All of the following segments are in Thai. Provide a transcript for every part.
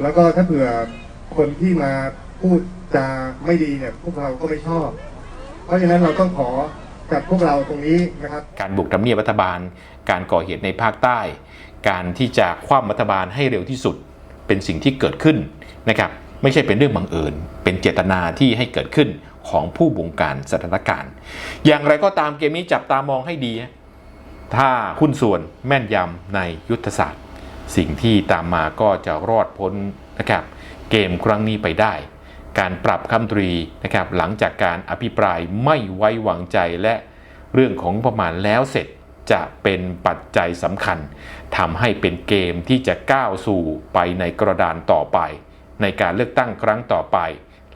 แล้วก็ถ้าเผื่อคนที่มาพูดจาไม่ดีเนี่ยพวกเราก็ไม่ชอบ เพราะฉะนั้นเราต้องขอจากพวกเราตรงนี้นะครับ การบุกทำเนียบรัฐบาล การก่อเหตุในภาคใต้ การที่จะคว่ำรัฐบาลให้เร็วที่สุด เป็นสิ่งที่เกิดขึ้นนะครับ ไม่ใช่เป็นเรื่องบังเอิญ เป็นเจตนาที่ให้เกิดขึ้นของผู้บงการสถานการณ์ อย่างไรก็ตามเกมนี้จับตามองให้ดี ถ้าหุ้นส่วนแม่นยำในยุทธศาสตร์ สิ่งที่ตามมาก็จะรอดพ้นนะครับเกมครั้งนี้ไปได้ การปรับคำตรีนะครับหลังจากการอภิปรายไม่ไว้วางใจและเรื่องของประมาณแล้วเสร็จจะเป็นปัจจัยสำคัญทำให้เป็นเกมที่จะก้าวสู่ไปในกระดานต่อไป ในการเลือกตั้งครั้งต่อไป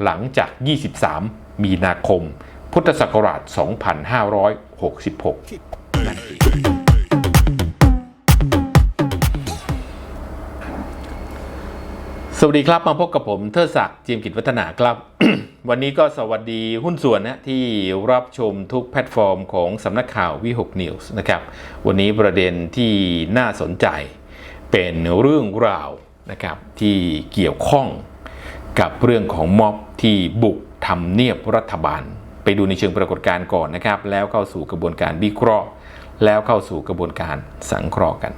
หลังจาก 23 มีนาคม พุทธศักราช 2566นั่นเอง สวัสดีครับ มาพบกับผมเทิดศักดิ์จีมกิจวัฒนาครับ วันนี้ก็สวัสดีหุ้นส่วนนะที่รับชมทุกแพลตฟอร์มของสำนักข่าววิหกนิวส์นะครับ วันนี้ประเด็นที่น่าสนใจเป็นเรื่องราวนะครับที่เกี่ยวข้องกับเรื่องของม็อบที่บุกทำเนียบรัฐบาล ไปดูในเชิงปรากฏการณ์ก่อนนะครับ แล้วเข้าสู่กระบวนการวิเคราะห์ แล้วเข้าสู่กระบวนการสังเคราะห์กัน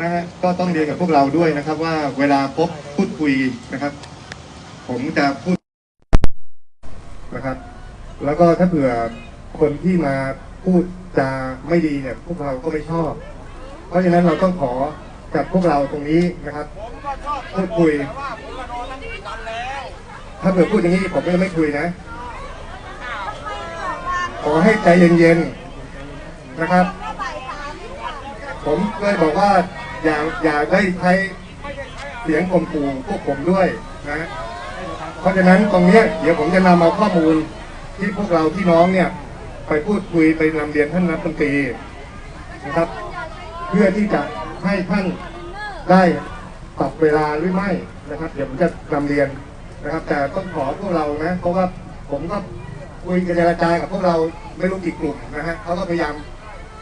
นะฮะก็ต้องเรียนกับพวกเราด้วยนะครับ ว่าเวลาพบพูดคุยนะครับ ผมจะพูดนะครับ แล้วก็ถ้าเผื่อคนที่มาพูดจาไม่ดีเนี่ย พวกเราก็ไม่ชอบ เพราะฉะนั้นเราต้องขอจากพวกเราตรงนี้นะครับ พูดคุย ถ้าเผื่อพูดอย่างนี้ผมก็ไม่คุยนะ ขอให้ใจเย็นๆนะครับ ผมเลยบอกว่าอย่าอย่าได้ใช้เสียงข่มขู่พวกผมด้วยนะเพราะฉะนั้นตรงเนี้ยเดี๋ยวผมจะนำเอาข้อมูลที่พวกเราพี่น้องเนี่ย ไปพูดคุยไปนำเรียนท่านรัฐมนตรีนะครับ เพื่อที่จะให้ท่านได้ปรับเวลาหรือไม่นะครับ เดี๋ยวผมจะนำเรียนนะครับ แต่ต้องขอพวกเรานะเพราะว่าผมก็คุยกันเจรจากับพวกเราไม่รู้กี่กลุ่มนะฮะเขาก็พยายาม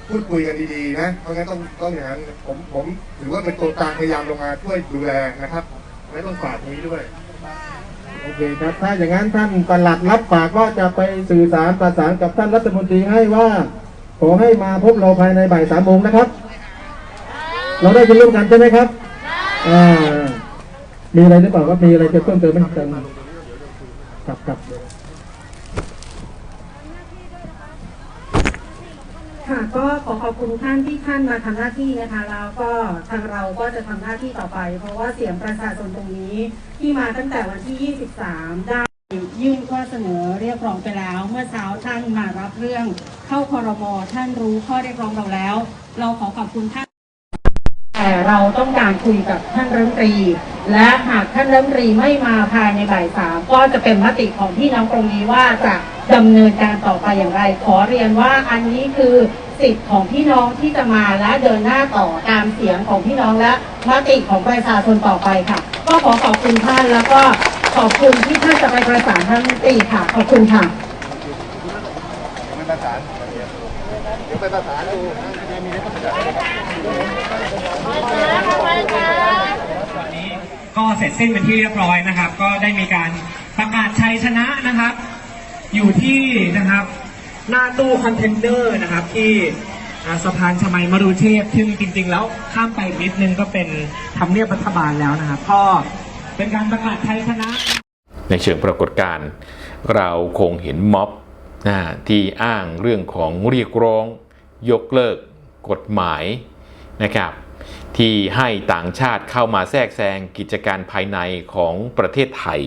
พูดคุยกันดีๆนะ เพราะงั้นต้องต้องอย่างนั้นผมผมถือว่าเป็นตัวกลางพยายามลงมาช่วยดูแลนะครับและต้องฝากตรงนี้ด้วยโอเคครับถ้าอย่างนั้นท่านปลัดรับปากว่าจะไปสื่อสารประสานกับท่านรัฐมนตรีให้ว่า ขอให้มาพบเราภายในบ่ายสามโมงนะครับ เราได้ยินร่วมกันใช่ไหมครับอ่ามีอะไรหรือเปล่าครับมีอะไรจะเพิ่มเติมไหมครับครับครับ ค่ะ ก็ขอขอบคุณท่านที่ท่านมาทำหน้าที่นะคะแล้วก็ทางเราก็จะทำหน้าที่ต่อไป เพราะว่าเสียงประชาชนตรงนี้ที่มาตั้งแต่วันที่ 23 ได้ยื่นข้อเสนอเรียกร้องไปแล้ว เมื่อเช้าท่านมารับเรื่องเข้าคอรมอท่านรู้ข้อเรียกร้องเราแล้ว เราขอขอบคุณท่านแต่เราต้องการคุยกับท่านรัฐมนตรี และหากท่านรัฐมนตรีไม่มาภายในบ่ายสามก็จะเป็นมติของพี่น้องตรงนี้ว่าจะดำเนินการต่อไปอย่างไร ขอเรียนว่าอันนี้คือ สิทธิ์ของพี่น้องที่จะมาและเดินหน้าต่อตามเสียงของพี่น้องและมติของประชาชนต่อไปค่ะ ก็ขอขอบคุณท่านแล้วก็ขอบคุณที่ท่านจะไปประสานท่านตีค่ะ ขอบคุณค่ะไม่ประสานเดี๋ยวไปประสานดูมีอะไรต้ก็เสร็จสิ้นเป็นที่เรียบร้อยนะครับ ก็ได้มีการประกาศชัยชนะนะครับ อยู่ที่นะครับ หน้าตู้คอนเทนเนอร์นะครับที่สะพานชมัยมรุเทพซึ่งจริง ๆ แล้วข้ามไปนิดนึงก็เป็นทำเนียบรัฐบาลแล้วนะครับก็เป็นการประกาศชัยชนะ ในเชิงปรากฏการณ์เราคงเห็นม็อบนะที่อ้างเรื่องของเรียกร้อง ยกเลิกกฎหมายนะครับที่ให้ต่างชาติเข้ามาแทรกแซงกิจการภายในของประเทศไทย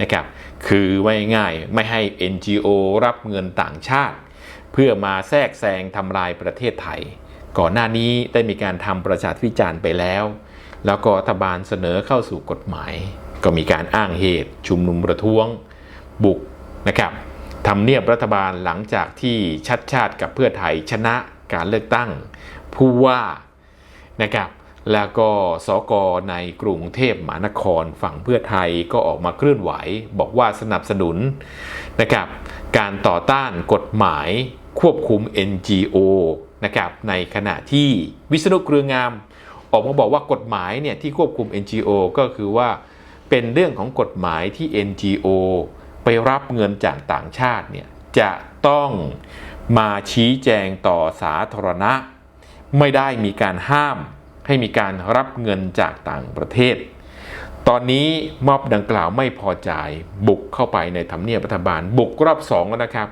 นะครับคือไว้ง่ายไม่ให้ NGO รับเงินต่างชาติ เพื่อมาแทรกแซงทำลายประเทศไทย ก่อนหน้านี้ได้มีการทำประชาพิจารณ์ไปแล้ว แล้วก็รัฐบาลเสนอเข้าสู่กฎหมาย ก็มีการอ้างเหตุ ชุมนุมประท้วง บุกนะครับทำเนียบรัฐบาลหลังจากที่ชัดชาติกับเพื่อไทยชนะการเลือกตั้งผู้ว่านะครับ แล้วก็สกในกรุงเทพมหานครฝั่งเพื่อไทยก็ออกมาเคลื่อนไหว บอกว่าสนับสนุนนะครับการต่อต้านกฎหมายควบคุม NGO นะครับในขณะที่วิษณุเครืองาม ออกมาบอกว่ากฎหมายเนี่ยที่ควบคุม NGO ก็คือว่าเป็นเรื่องของกฎหมายที่ NGO ไปรับเงินจากต่างชาติเนี่ยจะต้องมาชี้แจงต่อสาธารณะ ไม่ได้มีการห้าม ให้มีการรับเงินจากต่างประเทศ ตอนนี้ม็อบดังกล่าวไม่พอใจบุกเข้าไปในทำเนียบรัฐบาล บุกรอบสองแล้วนะครับ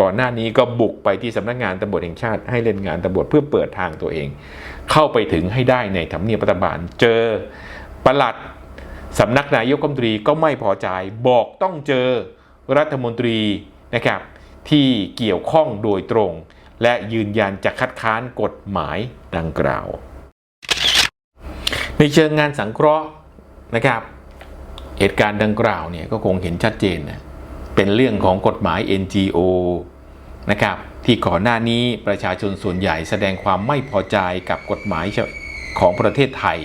ก่อนหน้านี้ก็บุกไปที่สำนักงานตำรวจแห่งชาติให้เล่นงานตำรวจเพื่อเปิดทางตัวเอง เข้าไปถึงให้ได้ในทำเนียบรัฐบาล เจอประหลัดสำนักนายกรัฐมนตรีก็ไม่พอใจบอกต้องเจอรัฐมนตรีนะครับที่เกี่ยวข้องโดยตรง และยืนยันจะคัดค้านกฎหมายดังกล่าว ในเชิงงานสังเคราะห์นะครับ เหตุการณ์ดังกล่าวเนี่ยก็คงเห็นชัดเจนนะเป็นเรื่องของกฎหมาย NGO นะครับที่ก่อนหน้านี้ประชาชนส่วนใหญ่แสดงความไม่พอใจกับกฎหมายของประเทศไทย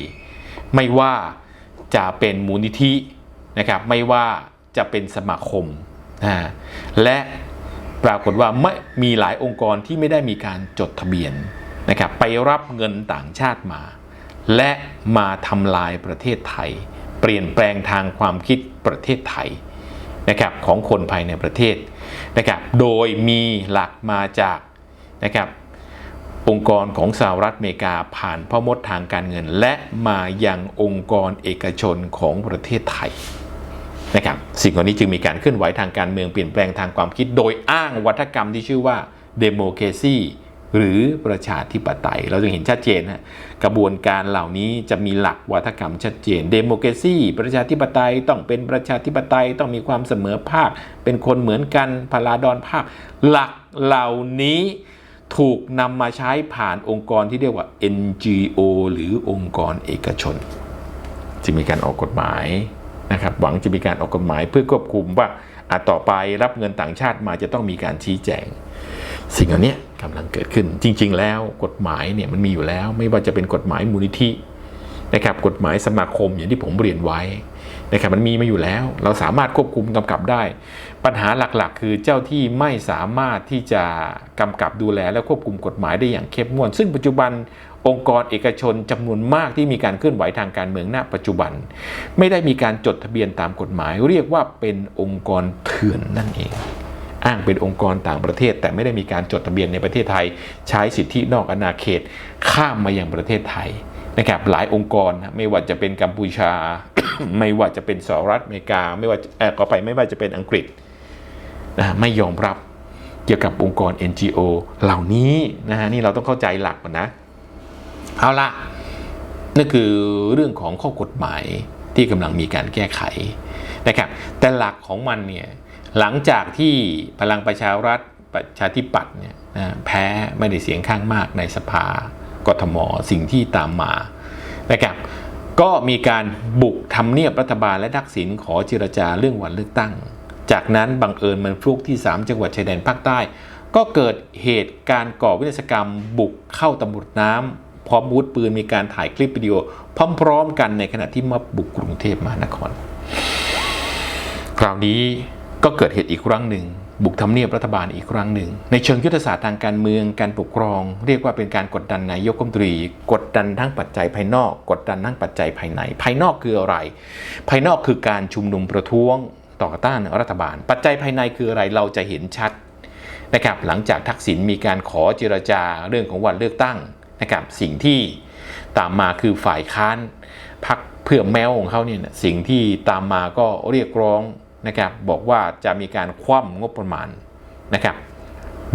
ไม่ว่าจะเป็นมูลนิธินะครับไม่ว่าจะเป็นสมาคมนะและปรากฏว่าไม่มีหลายองค์กรที่ไม่ได้มีการจดทะเบียนนะครับไปรับเงินต่างชาติมา และมาทำลายประเทศไทย เปลี่ยนแปลงทางความคิดประเทศไทยนะครับของคนภายในประเทศนะครับโดยมีหลักมาจากนะครับองค์กรของสหรัฐอเมริกาผ่านพ่อมดทางการเงิน และมายังองค์กรเอกชนของประเทศไทยนะครับสิ่งเหล่านี้จึงมีการเคลื่อนไหวทางการเมืองเปลี่ยนแปลงทางความคิด โดยอ้างวัฒกรรมที่ชื่อว่า democracy หรือประชาธิปไตย เราจะเห็นชัดเจนนะกระบวนการเหล่านี้จะมีหลักวัฒกรรมชัดเจนเดโมแครซีประชาธิปไตยต้องเป็นประชาธิปไตยต้องมีความเสมอภาค เป็นคนเหมือนกันพลาดอนภาค หลักเหล่านี้ถูกนำมาใช้ผ่านองค์กรที่เรียกว่า NGO หรือองค์กรเอกชน จะมีการออกกฎหมายนะครับหวังจะมีการออกกฎหมายเพื่อควบคุมว่าอาต่อไปรับเงินต่างชาติมาจะต้องมีการชี้แจง สิ่งเหล่านี้ กำลังเกิดขึ้น จริง ๆ แล้วกฎหมายเนี่ยมันมีอยู่แล้ว ไม่ว่าจะเป็นกฎหมายมูลนิธินะครับกฎหมายสมาคมอย่างที่ผมเรียนไว้นะครับมันมีมาอยู่แล้ว เราสามารถควบคุมกำกับได้ ปัญหาหลักๆ คือเจ้าที่ไม่สามารถที่จะกำกับดูแลและควบคุมกฎหมายได้อย่างเข้มงวดซึ่งปัจจุบันองค์กรเอกชนจำนวนมากที่มีการเคลื่อนไหวทางการเมืองณปัจจุบัน ไม่ได้มีการจดทะเบียนตามกฎหมาย เรียกว่าเป็นองค์กรเถื่อนนั่นเอง อ้างเป็นองค์กรต่างประเทศ แต่ไม่ได้มีการจดทะเบียนในประเทศไทย ใช้สิทธินอกอาณาเขตข้ามมายังประเทศไทยนะครับหลายองค์กรไม่ว่าจะเป็นกัมพูชา ไม่ว่าจะเป็นสหรัฐอเมริกา ไม่ว่าเออก็ไปไม่ว่าจะเป็นอังกฤษนะไม่ยอมรับเกี่ยวกับองค์กร NGO เหล่านี้นะฮะนี่เราต้องเข้าใจหลักก่อนนะเอาละนั่นคือเรื่องของข้อกฎหมายที่กำลังมีการแก้ไขนะครับแต่หลักของมันเนี่ย หลังจากที่พลังประชารัฐประชาธิปัตย์เนี่ยแพ้ไม่ได้เสียงข้างมากในสภากทมสิ่งที่ตามมานะครับก็มีการบุกทำเนียบรัฐบาลและทักษิณขอเจรจาเรื่องวันเลือกตั้ง จากนั้นบังเอิญมันฟลุกที่ 3 จังหวัดชายแดนภาคใต้ ก็เกิดเหตุการณ์ก่อวินาศกรรม บุกเข้าตำรวจน้ำพร้อมอาวุธปืนมีการถ่ายคลิปวิดีโอ พร้อม ๆ กันในขณะที่มาบุกกรุงเทพมหานคร คราวนี้ ก็เกิดเหตุอีกครั้งหนึ่ง บุกทำเนียบรัฐบาลอีกครั้งหนึ่ง ในเชิงยุทธศาสตร์ทางการเมืองการปกครอง เรียกว่าเป็นการกดดันนายกรัฐมนตรี กดดันทั้งปัจจัยภายนอก กดดันทั้งปัจจัยภายใน ภายนอกคืออะไร ภายนอกคือการชุมนุมประท้วงต่อต้านรัฐบาล ปัจจัยภายในคืออะไรเราจะเห็นชัดนะครับหลังจากทักษิณมีการขอเจรจาเรื่องของวันเลือกตั้งนะครับสิ่งที่ตามมาคือฝ่ายค้านพักเพื่อแมวของเขาเนี่ยสิ่งที่ตามมาก็เรียกร้อง นะครับบอกว่าจะมีการคว่ำงบประมาณนะครับ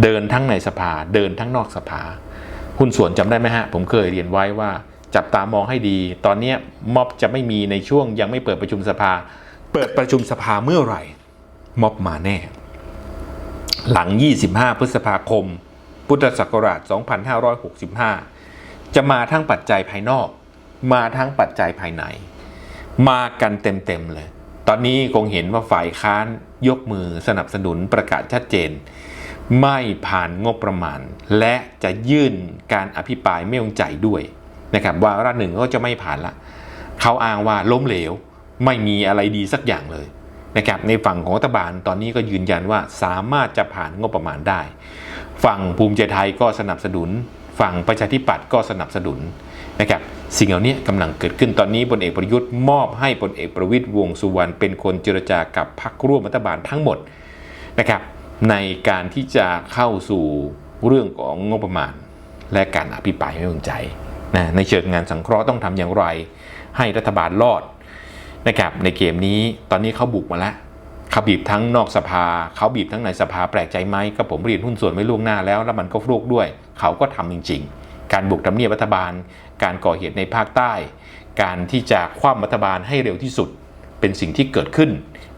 เดินทั้งในสภาเดินทั้งนอกสภาคุณส่วนจำได้ไหมฮะ ผมเคยเรียนไว้ว่าจับตามองให้ดี ตอนนี้ม็อบจะไม่มีในช่วงยังไม่เปิดประชุมสภา เปิดประชุมสภาเมื่อไหร่ ม็อบมาแน่ หลัง 25 พฤษภาคม พุทธศักราช 2565 จะมาทั้งปัจจัยภายนอก มาทั้งปัจจัยภายใน มากันเต็มๆเลย ตอนนี้คงเห็นว่าฝ่ายค้านยกมือสนับสนุนประกาศชัดเจน ไม่ผ่านงบประมาณ และจะยื่นการอภิปรายไม่วางใจด้วยนะครับว่าระหนึ่งก็จะไม่ผ่านละเขาอ้างว่าล้มเหลวไม่มีอะไรดีสักอย่างเลยนะครับในฝั่งของรัฐบาลตอนนี้ก็ยืนยันว่าสามารถจะผ่านงบประมาณได้ ฝั่งภูมิใจไทยก็สนับสนุน ฝั่งประชาธิปัตย์ก็สนับสนุน นะครับสิ่งเหล่านี้กำลังเกิดขึ้นตอนนี้พลเอกประยุทธ์มอบให้พลเอกประวิตยวงสุวรรณเป็นคนเจรจากับพรรคร่วมรัฐบาลทั้งหมดนะครับในการที่จะเข้าสู่เรื่องของงบประมาณ และการอภิปรายไม่วางใจนะในเชิงงานสังเคราะห์ต้องทำอย่างไร ให้รัฐบาลรอดนะครับในเกมนี้ตอนนี้เขาบุกมาแล้วเขาบีบทั้งนอกสภาเขาบีบทั้งในสภาแปลกใจไหมก็ผมเรียนหุ้นส่วนไว้ล่วงหน้าแล้ว แล้วมันก็ฟลุกด้วย เขาก็ทำจริง ๆ การบุกทำเนียบรัฐบาล การก่อเหตุในภาคใต้ การที่จะคว่ำรัฐบาลให้เร็วที่สุด เป็นสิ่งที่เกิดขึ้น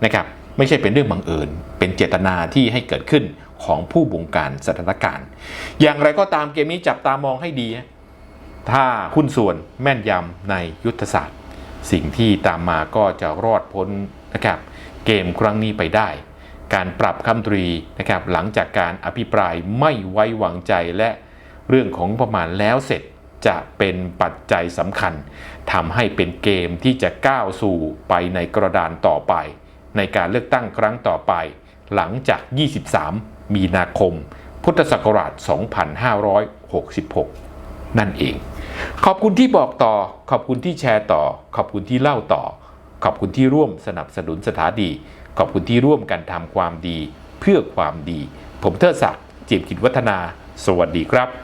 นะครับไม่ใช่เป็นเรื่องบังเอิญ เป็นเจตนาที่ให้เกิดขึ้นของผู้บงการสถานการณ์ อย่างไรก็ตามเกมนี้จับตามองให้ดี ถ้าหุ้นส่วนแม่นยำในยุทธศาสตร์ สิ่งที่ตามมาก็จะรอดพ้นนะครับเกมครั้งนี้ไปได้ การปรับคำตรีนะครับหลังจากการอภิปรายไม่ไว้วางใจและ เรื่องของประมาณแล้วเสร็จจะเป็นปัจจัยสำคัญทำให้เป็นเกมที่จะก้าวสู่ไปในกระดานต่อไป ในการเลือกตั้งครั้งต่อไป หลังจาก 23 มีนาคม พุทธศักราช 2566 นั่นเอง ขอบคุณที่บอกต่อ ขอบคุณที่แชร์ต่อ ขอบคุณที่เล่าต่อ ขอบคุณที่ร่วมสนับสนุนสถานีขอบคุณที่ร่วมกันทำความดี เพื่อความดี ผมเทิดศักดิ์จิตรกิจวัฒนา สวัสดีครับ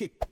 kick